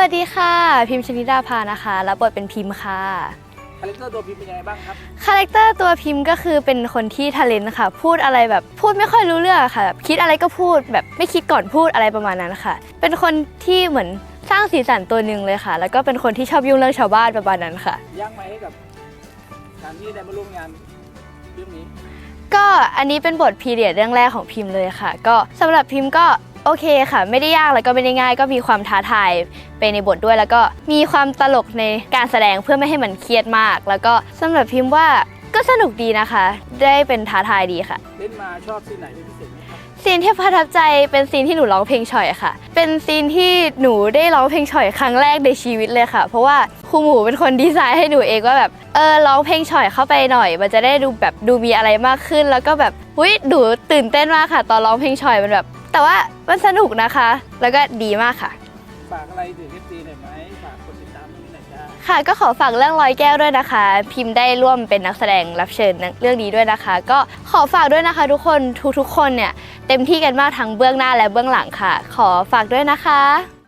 วัสดีค่ะ พิมพ์ชนิดาภานะคะรับบทเป็นพิมพ์ค่ะคาแรคเตอร์ตัวพิมพ์เป็นยังไงบ้างครับคาแรคเตอร์ตัวพิมพ์ก็คือเป็นคนที่ทะเลนค่ะ พูดอะไรแบบพูดไม่ค่อยรู้เรื่องอะค่ะแบบคิดอะไรก็พูดแบบไม่คิดก่อนพูดอะไรประมาณนั้นค่ะ เป็นคนที่เหมือนสร้างสีสันตัวหนึ่งเลยค่ะ แล้วก็เป็นคนที่ชอบยุ่งเรื่องชาวบ้านประมาณนั้นค่ะย่างไหมให้กับการที่ได้มาร่วมงานเรื่องนี้ ก็อันนี้เป็นบทพีเรียดเรื่องแรกของพิมพ์เลยค่ะ ก็สำหรับพิมพ์ก็โอเคค่ะ ไม่ได้ยากแล้วก็ไม่ได้ง่าย ก็มีความท้าทายไปในบทด้วย แล้วก็มีความตลกในการแสดงเพื่อไม่ให้มันเครียดมาก แล้วก็สำหรับพิมพ์ว่าก็สนุกดีนะคะ ได้เป็นท้าทายดีค่ะ เล่นมาชอบซีนไหนเป็นพิเศษไหมครับซีนที่ประทับใจเป็นซีนที่หนูร้องเพลงฉ่อยค่ะ เป็นซีนที่หนูได้ร้องเพลงฉ่อยครั้งแรกในชีวิตเลยค่ะ เพราะว่าครูหมูเป็นคนดีไซน์ให้หนูเองว่าแบบเออร้องเพลงฉ่อยเข้าไปหน่อย มันจะได้ดูแบบดูมีอะไรมากขึ้น แล้วก็แบบอุ้ยหนูตื่นเต้นมากค่ะ ตอนร้องเพลงฉ่อยมันแบบ แต่ว่ามันสนุกนะคะ แล้วก็ดีมากค่ะ ฝากอะไรถึงเอฟซีหน่อยไหมฝากกดติดตามเรื่องนี้หน่อยจ้าค่ะ ก็ขอฝากเรื่องร้อยแก้วด้วยนะคะ พิมพ์ได้ร่วมเป็นนักแสดงรับเชิญในเรื่องนี้ด้วยนะคะ ก็ขอฝากด้วยนะคะ ทุกคนทุกๆคนเนี่ยเต็มที่กันมากทั้งเบื้องหน้าและเบื้องหลังค่ะ ขอฝากด้วยนะคะ